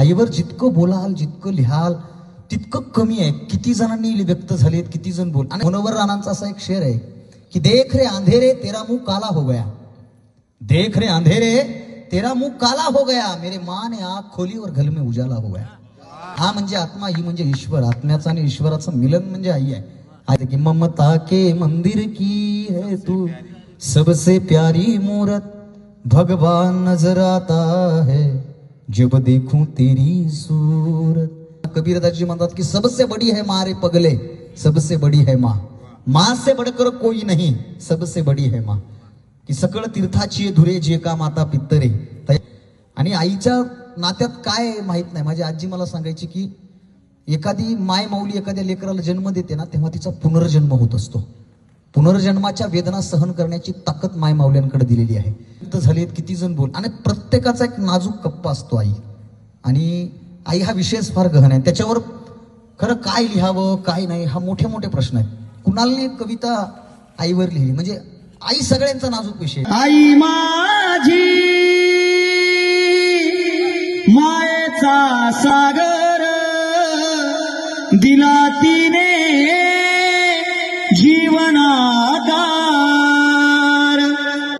आईवर जितकं बोलाल जितकं लिहाल तितकं कमी आहे. किती जणांनी व्यक्त झालेत किती जण बोल आणि मनोहर राणांचा असा एक शेर आहे की देख रे अंधेरे तेरा मुख काला हो गया. देख रे अंधेरे तेरा मुख काला हो गया. मेरे माने आग खोलीवर घल में उजाला हो गया. हा म्हणजे आत्मा ही म्हणजे ईश्वर. आत्म्याचं आणि ईश्वराचं मिलन म्हणजे आई आहे. आहे की ममता के मंदिर की है तू? सबसे प्यारी मूरत भगवान नजर आता है. जब देखूं तेरी सूरत। कबीरदास जी म्हणतात की सबसे बड़ी है मारे पगले सबसे बड़ी है माँ। माँ से बडकर कोई नाही सबसे बड़ी है माँ। की सकळ तीर्थाची धुरे जे का माता पित्तरे। आणि आईच्या नात्यात काय माहीत नाही. माझी आजी मला सांगायची की एखादी माय माऊली एखाद्या लेकराला जन्म देते ना तेव्हा तिचा पुनर्जन्म होत असतो. पुनर्जन्माच्या वेदना सहन करण्याची ताकद माय माऊल्यांकडे दिलेली आहे. तर झालेत किती जण बोल आणि प्रत्येकाचा एक नाजूक कप्पा असतो आई. आणि आई हा विषयच फार गहन आहे. त्याच्यावर खरं काय लिहावं काय नाही हा मोठे मोठे प्रश्न आहे कुणालने कविता आईवर लिहिली? म्हणजे आई सगळ्यांचा नाजूक विषय. आई माझी मायेचा सागर दिला